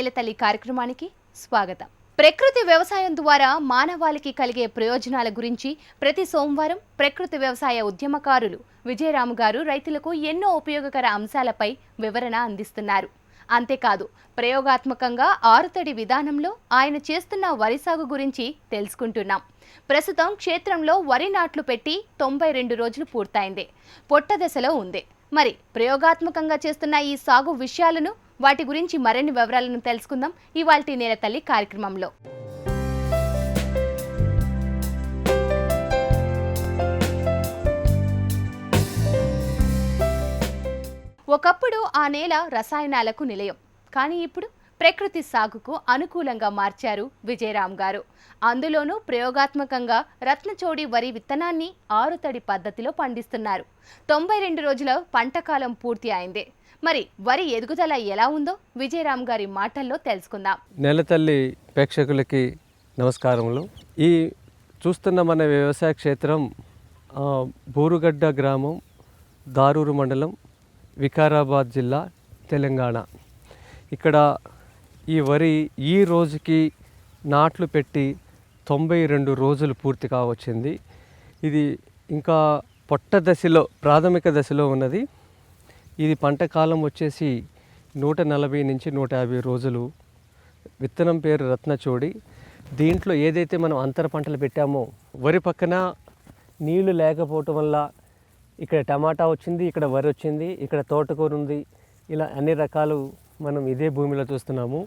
నేలతల్లి కార్యక్రమానికి స్వాగతం. ప్రకృతి వ్యవసాయం ద్వారా మానవాళికి కలిగే ప్రయోజనాల గురించి ప్రతి సోమవారం ప్రకృతి వ్యవసాయ ఉద్యమకారులు విజయరాము గారు రైతులకు ఎన్నో ఉపయోగకర అంశాలపై వివరణ అందిస్తున్నారు. అంతేకాదు ప్రయోగాత్మకంగా ఆరుతడి విధానంలో ఆయన చేస్తున్న వరి సాగు గురించి తెలుసుకుంటున్నాం. ప్రస్తుతం క్షేత్రంలో వరి నాట్లు పెట్టి తొంభై రెండు రోజులు పూర్తయింది. పొట్ట దశలో ఉంది. మరి ప్రయోగాత్మకంగా చేస్తున్న ఈ సాగు విషయాలను వాటి గురించి మరిన్ని వివరాలను తెలుసుకుందాం. ఇవాల్టి నేల తల్లి కార్యక్రమంలో. ఒకప్పుడు ఆ నేల రసాయనాలకు నిలయం. కానీ ఇప్పుడు ప్రకృతి సాగుకు అనుకూలంగా మార్చారు విజయరామ్ గారు. అందులోనూ ప్రయోగాత్మకంగా రత్నచోడి వరి విత్తనాన్ని ఆరుతడి పద్ధతిలో పండిస్తున్నారు. తొంభై రెండు రోజుల పంటకాలం పూర్తి అయింది. మరి వరి ఎదుగుదల ఎలా ఉందో విజయరామ్ గారి మాటల్లో తెలుసుకుందాం. నెలతల్లి ప్రేక్షకులకి నమస్కారములు. ఈ చూస్తున్న మన వ్యవసాయ క్షేత్రం బోరుగడ్డ బూరుగడ్డ గ్రామం దారూరు మండలం వికారాబాద్ జిల్లా తెలంగాణ. ఇక్కడ ఈ వరి ఈ రోజుకి నాట్లు పెట్టి తొంభై రెండు రోజులు పూర్తి కావచ్చింది. ఇది ఇంకా పొట్ట దశలో ప్రాథమిక దశలో ఉన్నది. ఇది పంట కాలం వచ్చేసి నూట నలభై నుంచి నూట యాభై రోజులు. విత్తనం పేరు రత్నచోడి. దీంట్లో ఏదైతే మనం అంతర పంటలు పెట్టామో వరి పక్కన నీళ్ళు లేకపోవటం వల్ల ఇక్కడ టమాటా వచ్చింది ఇక్కడ వరి వచ్చింది ఇక్కడ తోటకూర ఉంది ఇలా అన్ని రకాలు మనం ఇదే భూమిలో చూస్తున్నాము.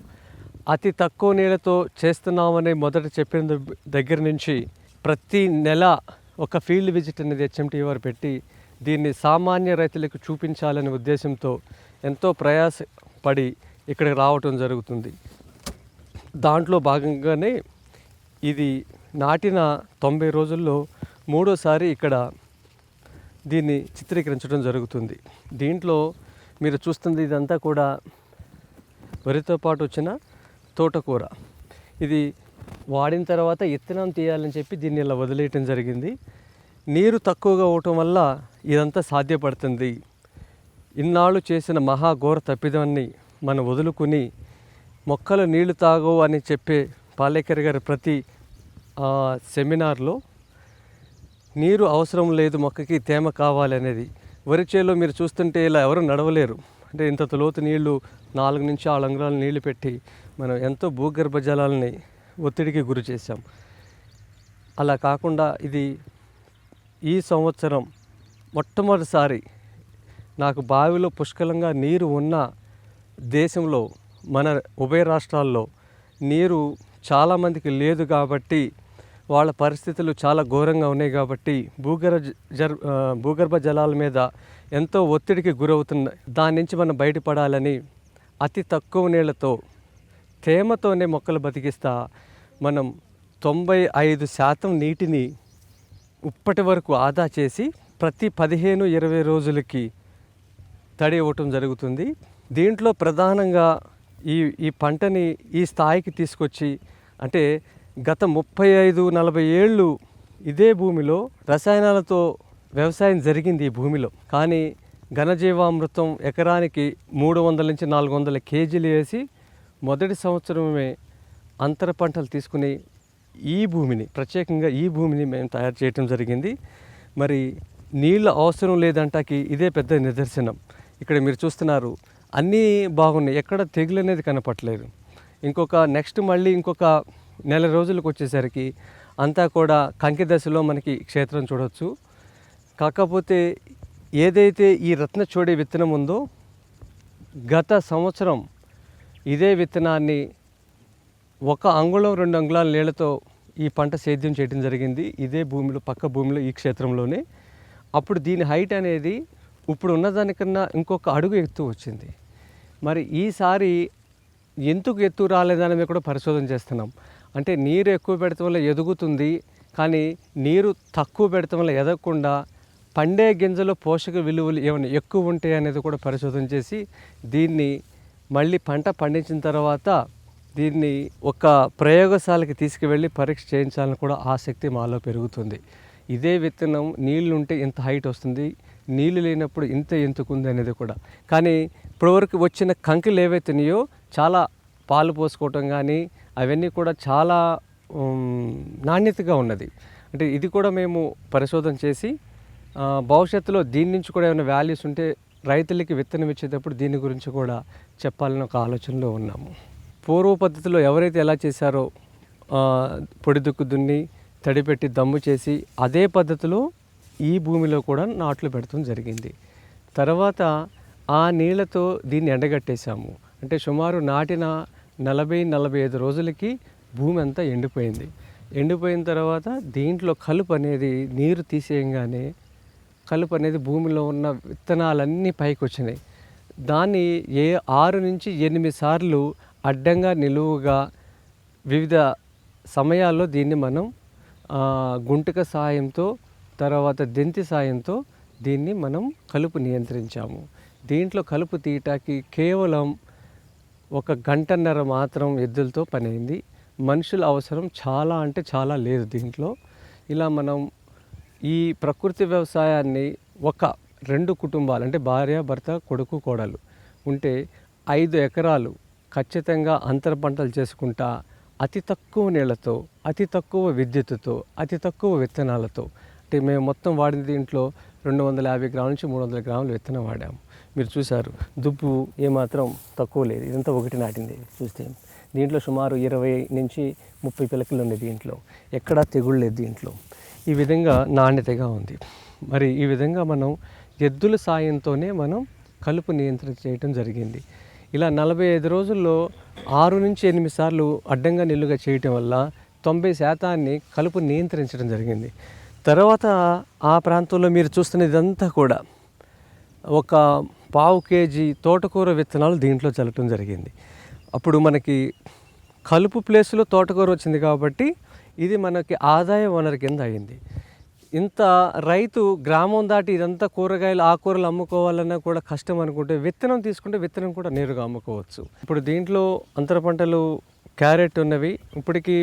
అతి తక్కువ నీళ్ళతో చేస్తున్నామని మొదట చెప్పిన దగ్గర నుంచి ప్రతి నెల ఒక ఫీల్డ్ విజిట్ అనేది హెచ్ఎంటీ వారు పెట్టి దీన్ని సామాన్య రైతులకు చూపించాలనే ఉద్దేశంతో ఎంతో ప్రయాసపడి ఇక్కడికి రావటం జరుగుతుంది. దాంట్లో భాగంగానే ఇది నాటిన తొంభై రోజుల్లో మూడోసారి ఇక్కడ దీన్ని చిత్రీకరించడం జరుగుతుంది. దీంట్లో మీరు చూస్తుంది ఇదంతా కూడా వరితో పాటు వచ్చిన తోటకూర. ఇది వాడిన తర్వాత ఇత్తనం తీయాలని చెప్పి దీన్ని ఇలా వదిలేయటం జరిగింది. నీరు తక్కువగా అవటం వల్ల ఇదంతా సాధ్యపడుతుంది. ఇన్నాళ్ళు చేసిన మహాఘోర తప్పిదాన్ని మనం వదులుకుని మొక్కలు నీళ్ళు తాగవు అని చెప్పే పాలేకర్ గారి ప్రతి సెమినార్లో నీరు అవసరం లేదు మొక్కకి తేమ కావాలి అనేది. వరి చేలో మీరు చూస్తుంటే ఇలా ఎవరు నడవలేరు. అంటే ఇంత లోతు నీళ్ళు నాలుగు నుంచి ఆరు అంగుళాల నీళ్ళు పెట్టి మనం ఎంతో భూగర్భ జలాలని ఒత్తిడికి గురి చేశాం. అలా కాకుండా ఇది ఈ సంవత్సరం మొట్టమొదటిసారి నాకు బావిలో పుష్కలంగా నీరు ఉన్న దేశంలో మన ఉభయ రాష్ట్రాల్లో నీరు చాలామందికి లేదు కాబట్టి వాళ్ళ పరిస్థితులు చాలా ఘోరంగా ఉన్నాయి కాబట్టి భూగర్భ జర్ భూగర్భ జలాల మీద ఎంతో ఒత్తిడికి గురవుతున్నాయి దాని నుంచి మనం బయటపడాలని అతి తక్కువ నీళ్ళతో తేమతోనే మొక్కలు బతికిస్తా మనం తొంభై ఐదు శాతం నీటిని ఇప్పటి వరకు ఆదా చేసి ప్రతి పదిహేను ఇరవై రోజులకి తడి ఇవ్వటం జరుగుతుంది. దీంట్లో ప్రధానంగా ఈ ఈ పంటని ఈ స్థాయికి తీసుకొచ్చి అంటే గత ముప్పై ఐదు నలభై ఏళ్ళు ఇదే భూమిలో రసాయనాలతో వ్యవసాయం జరిగింది ఈ భూమిలో. కానీ ఘనజీవామృతం ఎకరానికి మూడు వందల నుంచి నాలుగు వందల కేజీలు వేసి మొదటి సంవత్సరమే అంతర పంటలు తీసుకుని ఈ భూమిని ప్రత్యేకంగా ఈ భూమిని మేము తయారు చేయటం జరిగింది. మరి నీళ్ళ అవసరం లేదంటాకి ఇదే పెద్ద నిదర్శనం. ఇక్కడ మీరు చూస్తున్నారు అన్నీ బాగున్నాయి. ఎక్కడ తెగులు అనేది కనపట్లేదు ఇంకొక నెక్స్ట్ మళ్ళీ ఇంకొక నెల రోజులకు వచ్చేసరికి అంతా కూడా కంకి దశలో మనకి క్షేత్రం చూడవచ్చు కాకపోతే ఏదైతే ఈ రత్నచోడి విత్తనం ఉందో గత సంవత్సరం ఇదే విత్తనాన్ని ఒక అంగుళం రెండు అంగుళాల నీళ్ళతో ఈ పంట సేద్యం చేయడం జరిగింది. ఇదే భూమిలో పక్క భూమిలో ఈ క్షేత్రంలోనే. అప్పుడు దీని హైట్ అనేది ఇప్పుడు ఉన్నదానికన్నా ఇంకొక అడుగు ఎత్తు వచ్చింది. మరి ఈసారి ఎందుకు ఎత్తు రాలేదని కూడా పరిశోధన చేస్తున్నాం. అంటే నీరు ఎక్కువ పెడతం వల్ల ఎదుగుతుంది కానీ నీరు తక్కువ పెడతం వల్ల ఎదగకుండా పండే గింజలో పోషక విలువలు ఏమైనా ఎక్కువ ఉంటాయి అనేది కూడా పరిశోధన చేసి దీన్ని మళ్ళీ పంట పండించిన తర్వాత దీన్ని ఒక ప్రయోగశాలకి తీసుకువెళ్ళి పరీక్ష చేయించాలని కూడా ఆసక్తి మాలో పెరుగుతుంది. ఇదే విత్తనం నీళ్ళు ఉంటే ఇంత హైట్ వస్తుంది నీళ్ళు లేనప్పుడు ఇంత ఎంతుకుంది అనేది కూడా. కానీ ఇప్పటివరకు వచ్చిన కంకులు ఏవైతున్నాయో చాలా పాలు పోసుకోవటం కానీ అవన్నీ కూడా చాలా నాణ్యతగా ఉన్నది. అంటే ఇది కూడా మేము పరిశోధన చేసి భవిష్యత్తులో దీని నుంచి కూడా ఏమైనా వాల్యూస్ ఉంటే రైతులకి విత్తనం ఇచ్చేటప్పుడు దీని గురించి కూడా చెప్పాలని ఒక ఆలోచనలో ఉన్నాము. పూర్వ పద్ధతిలో ఎవరైతే ఎలా చేశారో పొడి దుక్కు దున్ని తడిపెట్టి దమ్ము చేసి అదే పద్ధతిలో ఈ భూమిలో కూడా నాట్లు పెడతాం జరిగింది. తర్వాత ఆ నీళ్ళతో దీన్ని ఎండగట్టేశాము. అంటే సుమారు నాటిన నలభై నలభై ఐదు రోజులకి భూమి అంతా ఎండిపోయింది. ఎండిపోయిన తర్వాత దీంట్లో కలుపు అనేది నీరు తీసేయంగానే కలుపు అనేది భూమిలో ఉన్న విత్తనాలన్నీ పైకి వచ్చినాయి దాన్ని ఏ ఆరు నుంచి ఎనిమిది సార్లు అడ్డంగా నిలువుగా వివిధ సమయాల్లో దీన్ని మనం గుంటక సాయంతో తర్వాత దెంతి సాయంతో దీన్ని మనం కలుపు నియంత్రించాము. దీంట్లో కలుపు తీయటానికి కేవలం ఒక గంటన్నర మాత్రం ఎద్దులతో పని మనుషుల అవసరం చాలా అంటే చాలా లేదు దీంట్లో. ఇలా మనం ఈ ప్రకృతి వ్యవసాయాన్ని ఒక రెండు కుటుంబాలు అంటే భార్య భర్త కొడుకు కోడలు ఉంటే ఐదు ఎకరాలు ఖచ్చితంగా అంతర పంటలు చేసుకుంటా అతి తక్కువ నీళ్ళతో అతి తక్కువ విద్యుత్తుతో అతి తక్కువ విత్తనాలతో. అంటే మేము మొత్తం వాడిన దీంట్లో రెండు వందల యాభై గ్రాముల నుంచి మూడు వందల గ్రాములు విత్తనం వాడాము. మీరు చూశారు దుబ్బు ఏమాత్రం తక్కువ లేదు. ఇదంతా ఒకటి నాటింది చూస్తే. దీంట్లో సుమారు ఇరవై నుంచి ముప్పై పిలకలు ఉన్నాయి దీంట్లో. ఎక్కడా తెగుళ్ళు లేదు దీంట్లో. ఈ విధంగా నాణ్యతగా ఉంది. మరి ఈ విధంగా మనం ఎద్దుల సాయంతోనే మనం కలుపు నియంత్రణ చేయటం జరిగింది. ఇలా నలభై ఐదు రోజుల్లో ఆరు నుంచి ఎనిమిది సార్లు అడ్డంగా నిల్లుగా చేయటం వల్ల తొంభై శాతాన్ని కలుపు నియంత్రించడం జరిగింది. తర్వాత ఆ ప్రాంతంలో మీరు చూస్తున్న ఇదంతా కూడా ఒక పావు కేజీ తోటకూర విత్తనాలు దీంట్లో చల్లటం జరిగింది. అప్పుడు మనకి కలుపు ప్లేస్లో తోటకూర వచ్చింది కాబట్టి ఇది మనకి ఆదాయ వనరు కింద అయింది. ఇంత రైతు గ్రామం దాటి ఇదంతా కూరగాయలు ఆకుకూరలు అమ్ముకోవాలన్నా కూడా కష్టం అనుకుంటే విత్తనం తీసుకుంటే విత్తనం కూడా నేరుగా అమ్ముకోవచ్చు. ఇప్పుడు దీంట్లో అంతర పంటలు క్యారెట్ ఉన్నవి. ఇప్పటికీ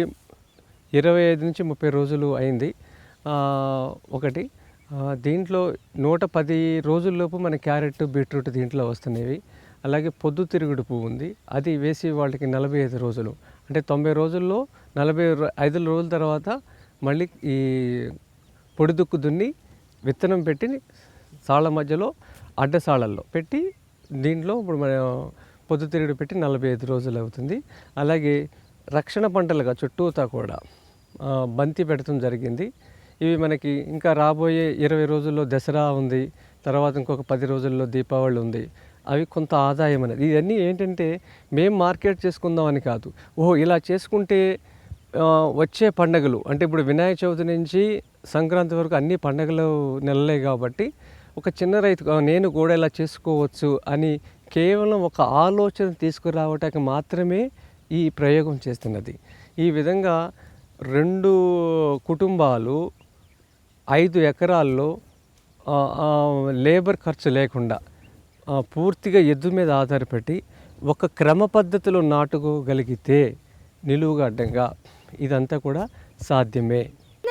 ఇరవై ఐదు నుంచి ముప్పై రోజులు అయింది. ఒకటి. దీంట్లో నూట పది రోజుల్లోపు మన క్యారెట్ బీట్రూట్ దీంట్లో వస్తున్నాయి అలాగే పొద్దు తిరుగుడు పువ్వు ఉంది. అది వేసి వాళ్ళకి నలభై ఐదు రోజులు. అంటే తొంభై రోజుల్లో నలభై ఐదు రోజుల తర్వాత మళ్ళీ ఈ పొడిదుక్కు దున్ని విత్తనం పెట్టి సాళ్ళ మధ్యలో అడ్డసాళ్ళల్లో పెట్టి దీంట్లో ఇప్పుడు మన పొద్దుతిరుగుడు పెట్టి నలభై ఐదు రోజులు అవుతుంది. అలాగే రక్షణ పంటలుగా చుట్టూతా కూడా బంతి పెట్టడం జరిగింది. ఇవి మనకి ఇంకా రాబోయే ఇరవై రోజుల్లో దసరా ఉంది తర్వాత ఇంకొక పది రోజుల్లో దీపావళి ఉంది. అవి కొంత ఆదాయం అనేది. ఇవన్నీ ఏంటంటే మేము మార్కెట్ చేసుకుందామని కాదు. ఓహో ఇలా చేసుకుంటే వచ్చే పండగలు అంటే ఇప్పుడు వినాయక చవితి నుంచి సంక్రాంతి వరకు అన్ని పండగలు నెలలే కాబట్టి ఒక చిన్న రైతు నేను కూడా ఇలా చేసుకోవచ్చు అని కేవలం ఒక ఆలోచన తీసుకురావటానికి మాత్రమే ఈ ప్రయోగం చేస్తున్నది. ఈ విధంగా రెండు కుటుంబాలు ఐదు ఎకరాల్లో లేబర్ ఖర్చు లేకుండా పూర్తిగా ఎద్దు మీద ఆధారపడి ఒక క్రమ పద్ధతిలో నాటుకోగలిగితే నిలువుగా అడ్డంగా ఇదంతా కూడా సాధ్యమే.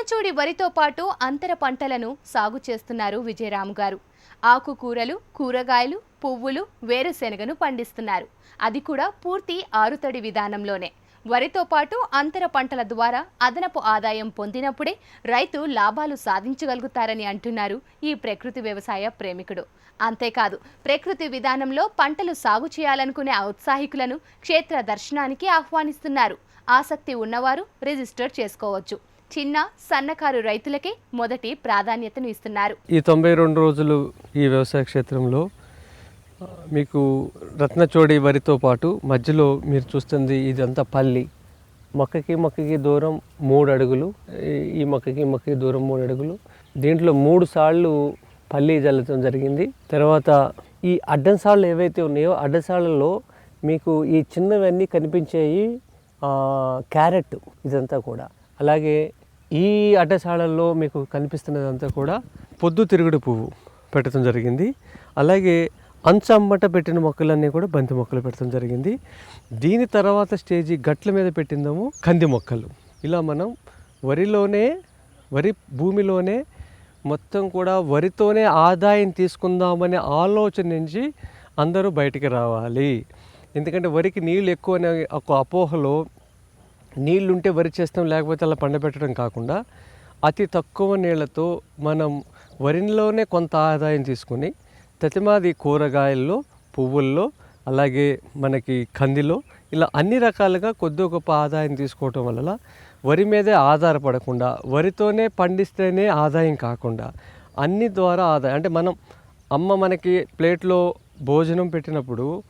చూడి వరితో పాటు అంతర పంటలను సాగు చేస్తున్నారు విజయరాము గారు. ఆకుకూరలు కూరగాయలు పువ్వులు వేరుశెనగను పండిస్తున్నారు. అది కూడా పూర్తి ఆరుతడి విధానంలోనే. వరితో పాటు అంతర పంటల ద్వారా అదనపు ఆదాయం పొందినప్పుడే రైతు లాభాలు సాధించగలుగుతారని అంటున్నారు ఈ ప్రకృతి వ్యవసాయ ప్రేమికుడు. అంతేకాదు ప్రకృతి విధానంలో పంటలు సాగు చేయాలనుకునే ఔత్సాహికులను క్షేత్ర దర్శనానికి ఆహ్వానిస్తున్నారు. ఆసక్తి ఉన్నవారు రిజిస్టర్ చేసుకోవచ్చు. చిన్న సన్నకారు రైతులకే మొదటి ప్రాధాన్యతను ఇస్తున్నారు. ఈ తొంభై రెండు రోజులు ఈ వ్యవసాయ క్షేత్రంలో మీకు రత్నచోడి వరితో పాటు మధ్యలో మీరు చూస్తుంది ఇదంతా పల్లి. మొక్కకి మొక్కకి దూరం మూడు అడుగులు ఈ- మొక్కకి మొక్కకి దూరం మూడు అడుగులు. దీంట్లో మూడు సార్లు పల్లి జల్లటం జరిగింది. తర్వాత ఈ అడ్డంసాళ్ళు ఏవైతే ఉన్నాయో అడ్డంసాళ్ళలో మీకు ఈ చిన్నవన్నీ కనిపించేవి క్యారెట్ ఇదంతా కూడా. అలాగే ఈ అడ్డశాలల్లో మీకు కనిపిస్తున్నదంతా కూడా పొద్దు తిరుగుడు పువ్వు పెట్టడం జరిగింది. అలాగే అంచమ్మట పెట్టిన మొక్కలన్నీ కూడా బంతి మొక్కలు పెట్టడం జరిగింది. దీని తర్వాత స్టేజీ గట్ల మీద పెట్టిందాము కంది మొక్కలు. ఇలా మనం వరిలోనే వరి భూమిలోనే మొత్తం కూడా వరితోనే ఆదాయం తీసుకుందామనే ఆలోచన నుంచి అందరూ బయటికి రావాలి. ఎందుకంటే వరికి నీళ్ళు ఎక్కువ అనే ఒక అపోహలో నీళ్ళుంటే వరి చేస్తాం లేకపోతే అలా పండబెట్టడం కాకుండా అతి తక్కువ నీళ్ళతో మనం వరిలోనే కొంత ఆదాయం తీసుకుని తతిమాది కూరగాయల్లో పువ్వుల్లో అలాగే మనకి కందిలో ఇలా అన్ని రకాలుగా కొద్ది గొప్ప ఆదాయం తీసుకోవటం వల్ల వరి మీదే ఆధారపడకుండా వరితోనే పండిస్తేనే ఆదాయం కాకుండా అన్ని ద్వారా ఆదాయం అంటే మనం అమ్మ మనకి ప్లేట్లో భోజనం పెట్టినప్పుడు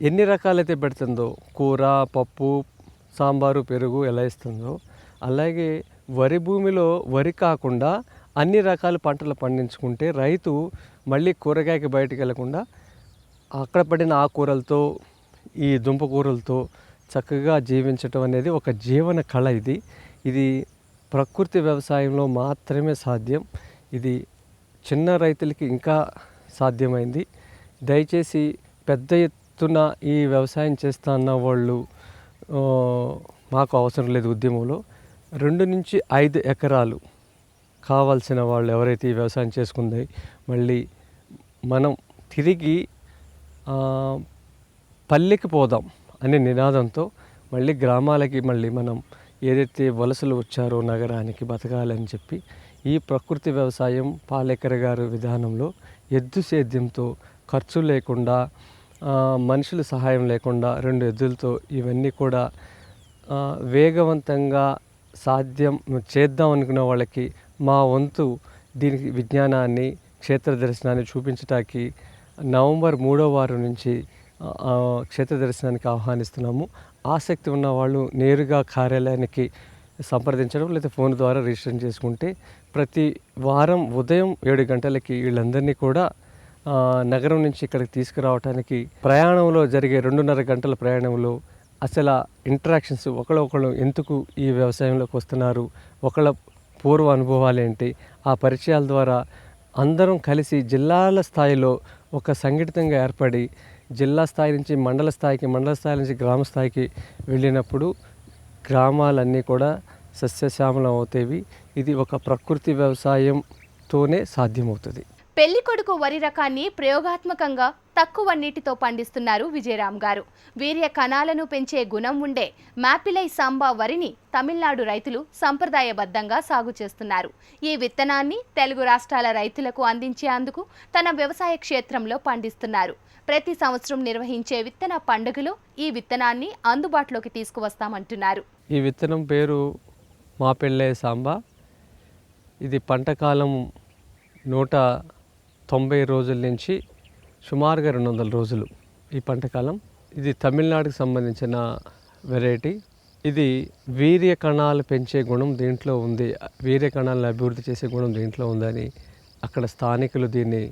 ఎన్ని రకాలైతే పెడుతుందో కూర పప్పు సాంబారు పెరుగు ఎలా ఇస్తుందో. అలాగే వరి భూమిలో వరి కాకుండా అన్ని రకాల పంటలు పండించుకుంటే రైతు మళ్ళీ కూరగాయకి బయటకు వెళ్ళకుండా అక్కడ పడిన ఆకుకూరలతో ఈ దుంప కూరలతో చక్కగా జీవించటం అనేది ఒక జీవన కళ ఇది. ఇది ప్రకృతి వ్యవసాయంలో మాత్రమే సాధ్యం. ఇది చిన్న రైతులకి ఇంకా సాధ్యమైంది. దయచేసి పెద్ద ఎత్తున ఈ వ్యవసాయం చేస్తా అన్న వాళ్ళు మాకు అవసరం లేదు ఉద్యమంలో. రెండు నుంచి ఐదు ఎకరాలు కావాల్సిన వాళ్ళు ఎవరైతే ఈ వ్యవసాయం చేసుకుంది మళ్ళీ మనం తిరిగి పల్లెకి పోదాం అనే నినాదంతో మళ్ళీ గ్రామాలకి మళ్ళీ మనం ఏదైతే వలసలు వచ్చారో నగరానికి బతకాలని చెప్పి ఈ ప్రకృతి వ్యవసాయం పాలేకర్ గారు విధానంలో ఎద్దు సేద్యంతో ఖర్చు లేకుండా మనుషుల సహాయం లేకుండా రెండు ఎద్దులతో ఇవన్నీ కూడా వేగవంతంగా సాధ్యం చేద్దాం అనుకునే వాళ్ళకి మా వంతు దీనికి విజ్ఞానాన్ని క్షేత్ర దర్శనాన్ని చూపించటానికి నవంబర్ మూడో వారం నుంచి క్షేత్ర దర్శనానికి ఆహ్వానిస్తున్నాము. ఆసక్తి ఉన్న వాళ్ళు నేరుగా కార్యాలయానికి సంప్రదించడం లేదా ఫోన్ ద్వారా రిజిస్ట్రేషన్ చేసుకుంటే ప్రతి వారం ఉదయం ఏడు గంటలకి వీళ్ళందరినీ కూడా నగరం నుంచి ఇక్కడికి తీసుకురావడానికి ప్రయాణంలో జరిగే రెండున్నర గంటల ప్రయాణంలో అసలు ఇంటరాక్షన్స్ ఒకళ్ళొకళ్ళు ఎందుకు ఈ వ్యవసాయంలోకి వస్తున్నారు? ఒకళ్ళ పూర్వ అనుభవాలు ఏంటి? ఆ పరిచయాల ద్వారా అందరం కలిసి జిల్లాల స్థాయిలో ఒక సంఘటితంగా ఏర్పడి జిల్లా స్థాయి నుంచి మండల స్థాయికి మండల స్థాయి నుంచి గ్రామ స్థాయికి వెళ్ళినప్పుడు గ్రామాలన్నీ కూడా సస్యశ్యామలం అవుతాయి ఇది ఒక ప్రకృతి వ్యవసాయంతోనే సాధ్యమవుతుంది. పెళ్ళి కొడుకు వరి రకాన్ని ప్రయోగాత్మకంగా తక్కువ నీటితో పండిస్తున్నారు విజయరామ్ గారు. వీర్య కణాలను పెంచే గుణం ఉండే మాపిలై సాంబా వరిని తమిళనాడు రైతులు సంప్రదాయబద్ధంగా సాగు చేస్తున్నారు. ఈ విత్తనాన్ని తెలుగు రాష్ట్రాల రైతులకు అందించేందుకు తన వ్యవసాయ క్షేత్రంలో పండిస్తున్నారు. ప్రతి సంవత్సరం నిర్వహించే విత్తన పండుగలో ఈ విత్తనాన్ని అందుబాటులోకి తీసుకువస్తామంటున్నారు. ఈ విత్తనం పేరు మాపెళ్ళే సాంబా. ఇది పంట కాలం నూట తొంభై రోజుల నుంచి సుమారుగా రెండు వందల రోజులు ఈ పంటకాలం ఇది తమిళనాడుకు సంబంధించిన వెరైటీ. ఇది వీర్య కణాలు పెంచే గుణం దీంట్లో ఉంది. వీర్య కణాలను అభివృద్ధి చేసే గుణం దీంట్లో ఉందని అక్కడ స్థానికులు దీన్ని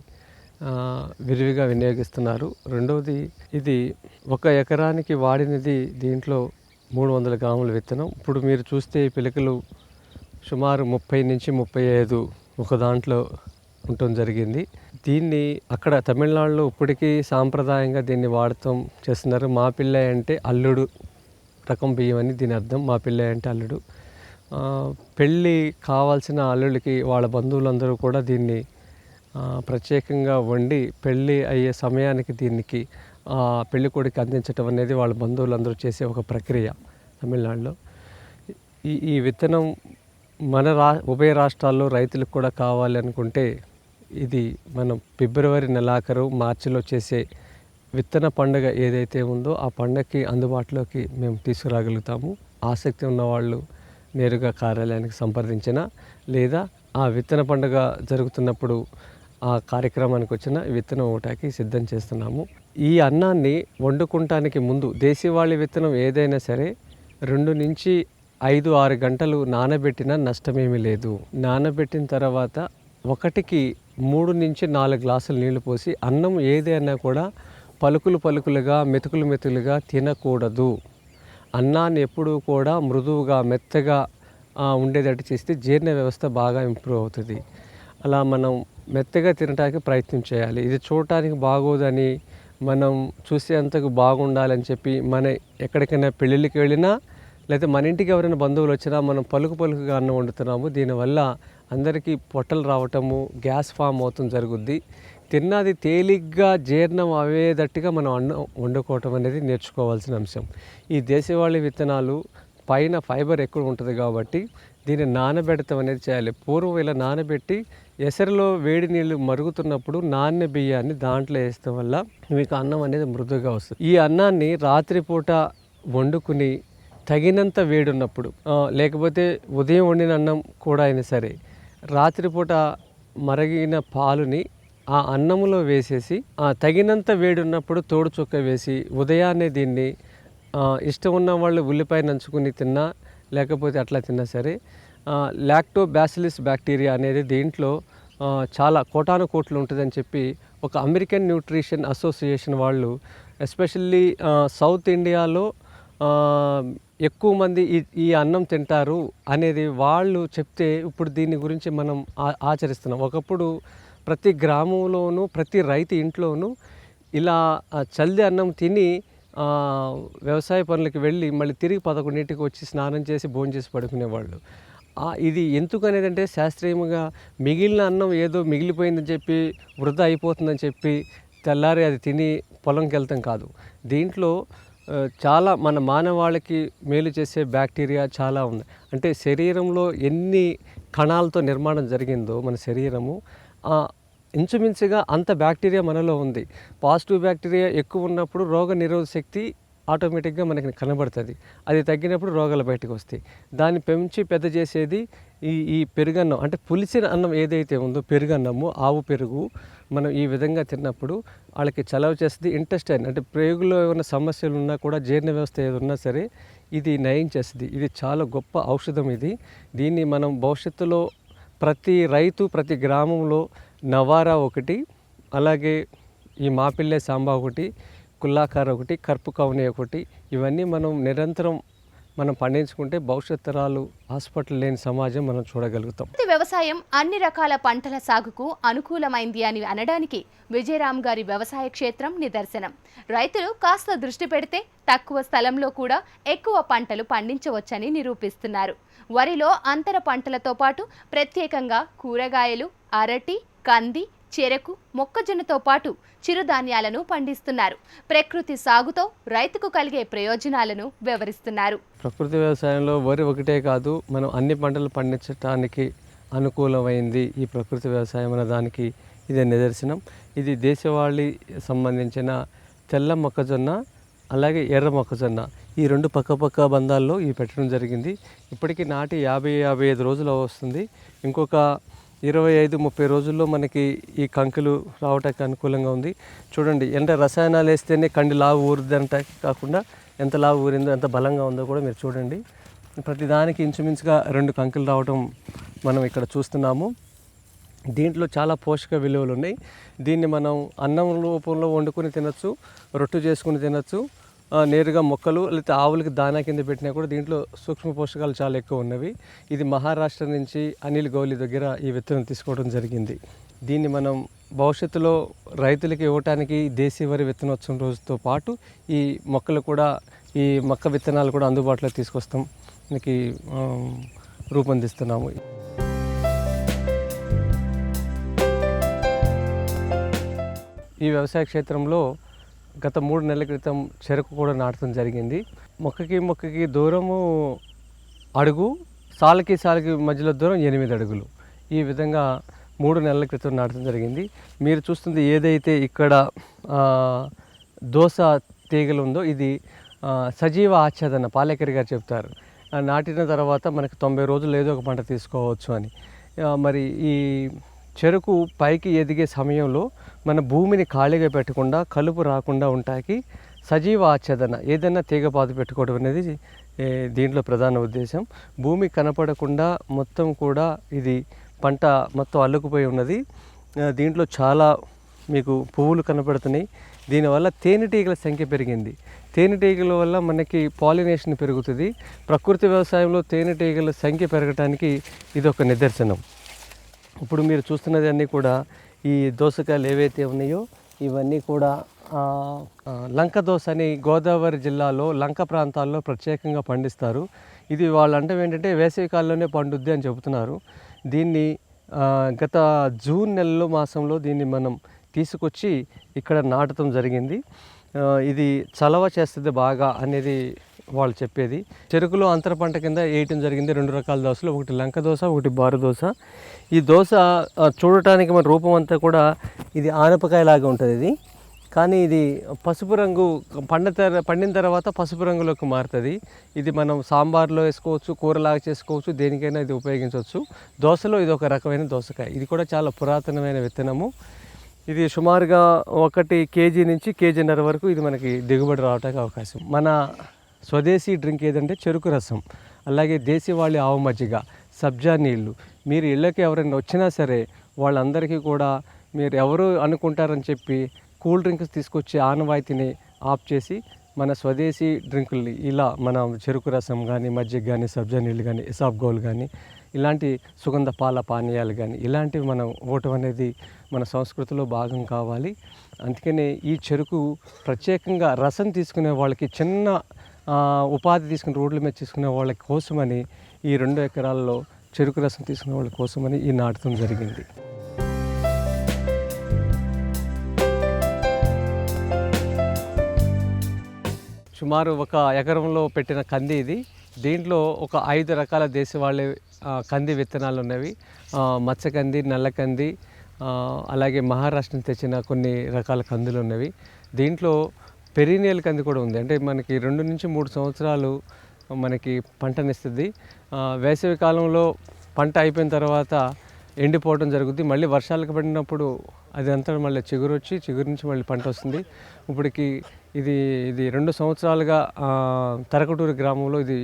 విరివిగా వినియోగిస్తున్నారు. రెండవది ఇది ఒక ఎకరానికి వాడినది దీంట్లో మూడు వందల గ్రాముల విత్తనం. ఇప్పుడు మీరు చూస్తే ఈ పిలకలు సుమారు ముప్పై నుంచి ముప్పై ఐదు ఒక దాంట్లో ఉండటం జరిగింది. దీన్ని అక్కడ తమిళనాడులో ఇప్పటికీ సాంప్రదాయంగా దీన్ని వాడటం చేస్తున్నారు. మా పిల్ల అంటే అల్లుడు రకం బియ్యం అని దీని అర్థం. మా పిల్ల అంటే అల్లుడు. పెళ్ళి కావాల్సిన అల్లుడికి వాళ్ళ బంధువులందరూ కూడా దీన్ని ప్రత్యేకంగా వండి పెళ్ళి అయ్యే సమయానికి దీనికి ఆ, పెళ్ళి కొడుకు అందించడం అనేది వాళ్ళ బంధువులందరూ చేసే ఒక ప్రక్రియ తమిళనాడులో. ఈ ఈ విత్తనం మన రా ఉభయ రాష్ట్రాల్లో రైతులకు కూడా కావాలి అనుకుంటే ఇది మనం ఫిబ్రవరి నెలాఖరు మార్చిలో చేసే విత్తన పండుగ ఏదైతే ఉందో ఆ పండగకి అందుబాటులోకి మేము తీసుకురాగలుగుతాము. ఆసక్తి ఉన్నవాళ్ళు నేరుగా కార్యాలయానికి సంప్రదించిన లేదా ఆ విత్తన పండుగ జరుగుతున్నప్పుడు ఆ కార్యక్రమానికి వచ్చిన విత్తనం ఒకటాకి సిద్ధం చేస్తున్నాము. ఈ అన్నాన్ని వండుకుంటానికి ముందు దేశీవాళి విత్తనం ఏదైనా సరే రెండు నుంచి ఐదు ఆరు గంటలు నానబెట్టినా నష్టమేమీ లేదు. నానబెట్టిన తర్వాత ఒకటికి మూడు నుంచి నాలుగు గ్లాసులు నీళ్ళు పోసి అన్నం ఏదైనా కూడా పలుకులు పలుకులుగా మెతుకులు మెతుకులుగా తినకూడదు. అన్నాన్ని ఎప్పుడూ కూడా మృదువుగా మెత్తగా ఉండేటట్టు చేస్తే జీర్ణ వ్యవస్థ బాగా ఇంప్రూవ్ అవుతుంది. అలా మనం మెత్తగా తినడానికి ప్రయత్నం చేయాలి. ఇది చూడటానికి బాగోదని మనం చూసేంతకు బాగుండాలని చెప్పి మన ఎక్కడికైనా పెళ్ళిళ్ళకి వెళ్ళినా లేకపోతే మన ఇంటికి ఎవరైనా బంధువులు వచ్చినా మనం పలుకు పలుకుగా అన్నం వండుతున్నాము. దీనివల్ల అందరికీ పొట్టలు రావటము గ్యాస్ ఫామ్ అవుతుంది జరుగుద్ది. తిన్నది తేలిగ్గా జీర్ణం అయ్యేటట్టుగా మనం అన్నం వండుకోవటం అనేది నేర్చుకోవాల్సిన అంశం. ఈ దేశవాళీ విత్తనాలు పైన ఫైబర్ ఎక్కువ ఉంటుంది కాబట్టి దీన్ని నానబెడతాం అనేది చేయాలి. పూర్వం ఇలా నానబెట్టి ఎసరులో వేడి నీళ్ళు మరుగుతున్నప్పుడు నాన్న బియ్యాన్ని దాంట్లో వేస్తాం వల్ల మీకు అన్నం అనేది మృదుగా వస్తుంది. ఈ అన్నాన్ని రాత్రిపూట వండుకుని తగినంత వేడి ఉన్నప్పుడు లేకపోతే ఉదయం వండిన అన్నం కూడా అయినా సరే రాత్రిపూట మరిగిన పాలుని ఆ అన్నంలో వేసేసి ఆ తగినంత వేడి ఉన్నప్పుడు తోడు చుక్క వేసి ఉదయాన్నే దీన్ని ఇష్టం ఉన్న వాళ్ళు ఉల్లిపాయ నంచుకుని తిన్నా లేకపోతే అట్లా తిన్నా సరే లాక్టో బ్యాసిలిస్ బ్యాక్టీరియా అనేది దీంట్లో చాలా కోటాను కోట్లు ఉంటుందని చెప్పి ఒక అమెరికన్ న్యూట్రిషన్ అసోసియేషన్ వాళ్ళు ఎస్పెషల్లీ సౌత్ ఇండియాలో ఎక్కువ మంది ఈ ఈ అన్నం తింటారు అనేది వాళ్ళు చెప్తే ఇప్పుడు దీని గురించి మనం ఆ- ఆచరిస్తున్నాం. ఒకప్పుడు ప్రతి గ్రామంలోనూ ప్రతి రైతు ఇంట్లోనూ ఇలా చల్ది అన్నం తిని వ్యవసాయ పనులకు వెళ్ళి మళ్ళీ తిరిగి పదకొండింటికి వచ్చి స్నానం చేసి భోజనం చేసి పడుకునేవాళ్ళు. ఇది ఎందుకు అనేది అంటే శాస్త్రీయంగా మిగిలిన అన్నం ఏదో మిగిలిపోయిందని చెప్పి వృధా అయిపోతుందని చెప్పి తెల్లారి అది తిని పొలంకి వెళ్తాం కాదు. దీంట్లో చాలా మన మానవాళికి మేలు చేసే బ్యాక్టీరియా చాలా ఉంది. అంటే శరీరంలో ఎన్ని కణాలతో నిర్మాణం జరిగిందో మన శరీరము ఇంచుమించుగా అంత బ్యాక్టీరియా మనలో ఉంది. పాజిటివ్ బ్యాక్టీరియా ఎక్కువ ఉన్నప్పుడు రోగ నిరోధక శక్తి ఆటోమేటిక్గా మనకి కనబడుతుంది. అది తగ్గినప్పుడు రోగాలు బయటకు వస్తాయి. దాన్ని పెంచి పెద్ద చేసేది ఈ ఈ పెరుగన్నం అంటే పులిసిన అన్నం ఏదైతే ఉందో పెరుగన్నము ఆవు పెరుగు మనం ఈ విధంగా తిన్నప్పుడు వాళ్ళకి చలవ చేస్తుంది ఇంట్రెస్ట్ అయింది. అంటే ప్రేగులో ఏమైనా సమస్యలు ఉన్నా కూడా జీర్ణ వ్యవస్థ ఏదైనా సరే ఇది నయం చేస్తుంది. ఇది చాలా గొప్ప ఔషధం ఇది. దీన్ని మనం భవిష్యత్తులో ప్రతి రైతు ప్రతి గ్రామంలో నవారా ఒకటి అలాగే ఈ మాపిల్లె సాంబా ఒకటి కుల్లాకార ఒకటి కర్పు కవని ఒకటి ఇవన్నీ మనం నిరంతరం మనం పండించుకుంటే భవిష్యత్ తరాలు హాస్పిటల్ లేని సమాజం మనం చూడగలుగుతాం. వ్యవసాయం అన్ని రకాల పంటల సాగుకు అనుకూలమైంది అని అనడానికి విజయరామ్ గారి వ్యవసాయ క్షేత్రం నిదర్శనం. రైతులు కాస్త దృష్టి పెడితే తక్కువ స్థలంలో కూడా ఎక్కువ పంటలు పండించవచ్చని నిరూపిస్తున్నారు. వరిలో అంతర పంటలతో పాటు ప్రత్యేకంగా కూరగాయలు అరటి కంది చెరకు మొక్కజొన్నతో పాటు చిరుధాన్యాలను పండిస్తున్నారు. ప్రకృతి సాగుతో రైతుకు కలిగే ప్రయోజనాలను వివరిస్తున్నారు. ప్రకృతి వ్యవసాయంలో వరి ఒకటే కాదు మనం అన్ని పంటలు పండించడానికి అనుకూలమైంది ఈ ప్రకృతి వ్యవసాయం అనే దానికి ఇదే నిదర్శనం. ఇది దేశవాళీ సంబంధించిన తెల్ల మొక్కజొన్న అలాగే ఎర్ర మొక్కజొన్న ఈ రెండు పక్కపక్క బంధాల్లో ఇవి పెట్టడం జరిగింది. ఇప్పటికీ నాటి యాభై యాభై ఐదు రోజులు వస్తుంది. ఇంకొక ఇరవై ఐదు ముప్పై రోజుల్లో మనకి ఈ కంకులు రావటానికి అనుకూలంగా ఉంది. చూడండి ఎంత రసాయనాలు వేస్తేనే కండి లావు ఊరుద్ది కాకుండా ఎంత లావు ఊరిందో ఎంత బలంగా ఉందో కూడా మీరు చూడండి. ప్రతిదానికి ఇంచుమించుగా రెండు కంకులు రావటం మనం ఇక్కడ చూస్తున్నాము. దీంట్లో చాలా పోషక విలువలు ఉన్నాయి. దీన్ని మనం అన్నం రూపంలో వండుకొని తినచ్చు రొట్టు చేసుకుని తినచ్చు. నేరుగా మొక్కలు లేకపోతే ఆవులకి దానా కింద పెట్టినా కూడా దీంట్లో సూక్ష్మ పోషకాలు చాలా ఎక్కువ ఉన్నవి. ఇది మహారాష్ట్ర నుంచి అనిల్ గౌలి దగ్గర ఈ విత్తనం తీసుకోవడం జరిగింది. దీన్ని మనం భవిష్యత్తులో రైతులకి ఇవ్వటానికి దేశీ వరి విత్తనోత్సవం రోజుతో పాటు ఈ మొక్కలు కూడా ఈ మొక్క విత్తనాలు కూడా అందుబాటులో తీసుకొస్తాం. మనకి రూపొందిస్తున్నాము. ఈ వ్యవసాయ క్షేత్రంలో గత మూడు నెలల క్రితం చెరకు కూడా నాటడం జరిగింది. మొక్కకి మొక్కకి దూరము అడుగు సాలకి సాలకి మధ్యలో దూరం ఎనిమిది అడుగులు. ఈ విధంగా మూడు నెలల క్రితం నాటడం జరిగింది. మీరు చూస్తుంది ఏదైతే ఇక్కడ దోశ దోస తీగలు ఉందో ఇది సజీవ ఆచ్ఛాదన పాలేకరి గారు చెప్తారు. నాటిన తర్వాత మనకు తొంభై రోజులు ఏదో ఒక పంట తీసుకోవచ్చు అని. మరి ఈ చెరుకు పైకి ఎదిగే సమయంలో మన భూమిని ఖాళీగా పెట్టకుండా కలుపు రాకుండా ఉంటాకి సజీవ ఆచ్ఛేదన ఏదైనా తీగ పాదు పెట్టుకోవడం అనేది దీంట్లో ప్రధాన ఉద్దేశం. భూమి కనపడకుండా మొత్తం కూడా ఇది పంట మొత్తం అల్లుకుపోయి ఉన్నది. దీంట్లో చాలా మీకు పువ్వులు కనపడుతున్నాయి. దీనివల్ల తేనెటీగల సంఖ్య పెరిగింది. తేనెటీగల వల్ల మనకి పాలినేషన్ పెరుగుతుంది. ప్రకృతి వ్యవసాయంలో తేనెటీగల సంఖ్య పెరగటానికి ఇది ఒక నిదర్శనం. ఇప్పుడు మీరు చూస్తున్నది అన్నీ కూడా ఈ దోసకాయలు ఏవైతే ఉన్నాయో ఇవన్నీ కూడా లంక దోస అని గోదావరి జిల్లాలో లంక ప్రాంతాల్లో ప్రత్యేకంగా పండిస్తారు. ఇది వాళ్ళు అంటే ఏంటంటే వేసవి కాలంలోనే పండుద్ది అని చెబుతున్నారు. దీన్ని గత జూన్ నెలలో మాసంలో దీన్ని మనం తీసుకొచ్చి ఇక్కడ నాటడం జరిగింది. ఇది చలవ చేస్తుంది బాగా అనేది వాళ్ళు చెప్పేది. చెరుకులో అంతర పంట కింద వేయటం జరిగింది. రెండు రకాల దోశలు ఒకటి లంక దోశ ఒకటి బారు దోశ ఈ దోశ చూడటానికి మన రూపం అంతా కూడా ఇది ఆనపకాయలాగా ఉంటుంది ఇది. కానీ ఇది పసుపు రంగు పండ తర పండిన తర్వాత పసుపు రంగులోకి మారుతుంది. ఇది మనం సాంబార్లో వేసుకోవచ్చు కూరలాగా చేసుకోవచ్చు దేనికైనా ఇది ఉపయోగించవచ్చు. దోశలో ఇది ఒక రకమైన దోసకాయ. ఇది కూడా చాలా పురాతనమైన విత్తనము. ఇది సుమారుగా ఒకటి కేజీ నుంచి కేజీన్నర వరకు ఇది మనకి దిగుబడి రావడానికి అవకాశం. మన స్వదేశీ డ్రింక్ ఏదంటే చెరుకు రసం. అలాగే దేశీవాళి ఆవు మజ్జిగ సబ్జా నీళ్ళు మీరు ఇళ్ళకి ఎవరైనా వచ్చినా సరే వాళ్ళందరికీ కూడా మీరు ఎవరు అనుకుంటారని చెప్పి కూల్ డ్రింక్స్ తీసుకొచ్చి ఆనవాయితీని ఆఫ్ చేసి మన స్వదేశీ డ్రింకుల్ని ఇలా మన చెరుకు రసం కానీ మజ్జిగ కానీ సబ్జా నీళ్ళు కానీ ఇసాబ్ గోల్ కానీ ఇలాంటి సుగంధ పాల పానీయాలు కానీ ఇలాంటివి మనం ఓటం అనేది మన సంస్కృతిలో భాగం కావాలి. అందుకనే ఈ చెరుకు ప్రత్యేకంగా రసం తీసుకునే వాళ్ళకి చిన్న ఉపాధి తీసుకుని రోడ్ల మీద తీసుకునే వాళ్ళ కోసమని ఈ రెండు ఎకరాల్లో చెరుకు రసం తీసుకునే వాళ్ళ కోసమని ఈ నాటకం జరిగింది. సుమారు ఒక ఎకరంలో పెట్టిన కంది ఇది. దీంట్లో ఒక ఐదు రకాల దేశవాళీ కంది విత్తనాలు ఉన్నవి. ఆ, మచ్చ కంది నల్ల కంది అలాగే మహారాష్ట్ర నుంచి తెచ్చిన కొన్ని రకాల కందులు ఉన్నవి. దీంట్లో పెరీనియల్ కంది కూడా ఉంది. అంటే మనకి రెండు నుంచి మూడు సంవత్సరాలు మనకి పంటనిస్తుంది. వేసవి కాలంలో పంట అయిపోయిన తర్వాత ఎండిపోవడం జరుగుద్ది. మళ్ళీ వర్షాలకు పడినప్పుడు అది అంతా మళ్ళీ చిగురు వచ్చి చిగురు నుంచి మళ్ళీ పంట వస్తుంది. ఇప్పటికి ఇది ఇది రెండు సంవత్సరాలుగా తరకటూరు గ్రామంలో ఇది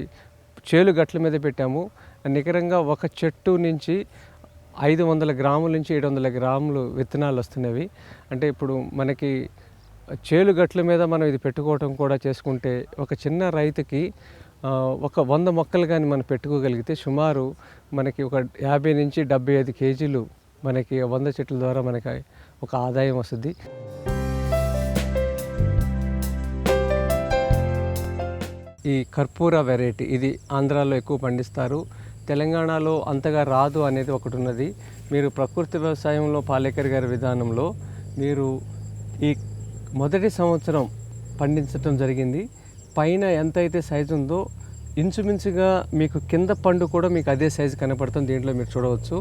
చేలు గట్ల మీద పెట్టాము. నికరంగా ఒక చెట్టు నుంచి ఐదు వందల గ్రాముల నుంచి ఏడు వందల గ్రాములు విత్తనాలు వస్తున్నవి. అంటే ఇప్పుడు మనకి చేలు గట్ల మీద మనం ఇది పెట్టుకోవటం కూడా చేసుకుంటే ఒక చిన్న రైతుకి ఒక వంద మొక్కలు కానీ మనం పెట్టుకోగలిగితే సుమారు మనకి ఒక యాభై నుంచి డెబ్బై ఐదు కేజీలు మనకి వంద చెట్ల ద్వారా మనకి ఒక ఆదాయం వస్తుంది. ఈ కర్పూర వెరైటీ ఇది ఆంధ్రాలో ఎక్కువ పండిస్తారు. తెలంగాణలో అంతగా రాదు అనేది ఒకటి ఉన్నది. మీరు ప్రకృతి వ్యవసాయంలో పాలేకర్ గారి విధానంలో మీరు ఈ మొదటి సంవత్సరం పండించడం జరిగింది. పైన ఎంత అయితే సైజు ఉందో ఇంచుమించుగా మీకు కింద పండు కూడా మీకు అదే సైజు కనపడుతుంది. దీంట్లో మీరు చూడవచ్చు.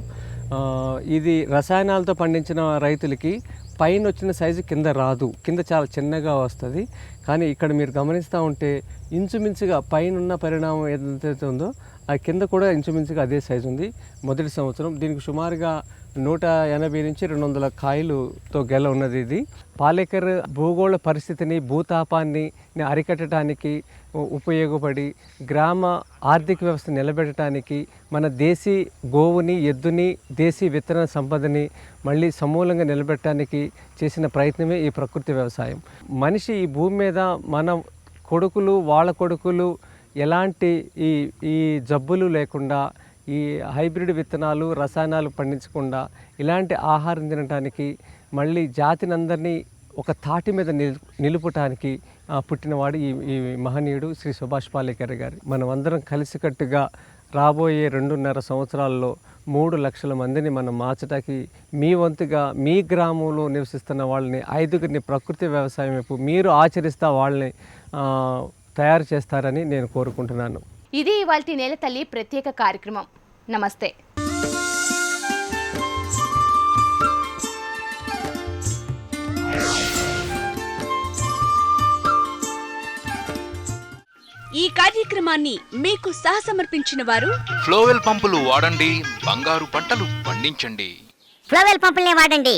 ఇది రసాయనాలతో పండించిన రైతులకి పైన వచ్చిన సైజు కింద రాదు. కింద చాలా చిన్నగా వస్తుంది. కానీ ఇక్కడ మీరు గమనిస్తూ ఉంటే ఇంచుమించుగా పైన ఉన్న పరిణామం ఏదైతే ఉందో ఆ కింద కూడా ఇంచుమించుగా అదే సైజు ఉంది. మొదటి సంవత్సరం దీనికి సుమారుగా నూట ఎనభై నుంచి రెండు వందల కాయలుతో గెల ఉన్నది ఇది. పాలేకర్ భూగోళ పరిస్థితిని భూతాపాన్ని అరికట్టడానికి ఉపయోగపడి గ్రామ ఆర్థిక వ్యవస్థ నిలబెట్టడానికి మన దేశీ గోవుని ఎద్దుని దేశీ విత్తన సంపదని మళ్ళీ సమూలంగా నిలబెట్టడానికి చేసిన ప్రయత్నమే ఈ ప్రకృతి వ్యవసాయం. మనిషి ఈ భూమి మీద మన కొడుకులు వాళ్ళ కొడుకులు ఎలాంటి ఈ ఈ జబ్బులు లేకుండా ఈ హైబ్రిడ్ విత్తనాలు రసాయనాలు పండించకుండా ఇలాంటి ఆహారం తినడానికి మళ్ళీ జాతినందరినీ ఒక తాటి మీద నిలుపటానికి పుట్టినవాడు ఈ ఈ మహనీయుడు శ్రీ సుభాష్ పాలేకర్ గారు. మనం అందరం కలిసికట్టుగా రాబోయే రెండున్నర సంవత్సరాల్లో మూడు లక్షల మందిని మనం మార్చడానికి మీ వంతుగా మీ గ్రామంలో నివసిస్తున్న వాళ్ళని ఐదుగురిని ప్రకృతి వ్యవసాయం వైపు మీరు ఆచరిస్తా వాళ్ళని తయారు చేస్తారని నేను కోరుకుంటున్నాను. ఇది ఇవాల్టి నేల తల్లి ప్రత్యేక కార్యక్రమం. నమస్తే. ఈ కార్యక్రమాన్ని మీకు సహసమర్పించిన వారు ఫ్లోవెల్ పంపులు వాడండి బంగారు పంటలు పండించండి. ఫ్లోవెల్ పంపుల్ని వాడండి.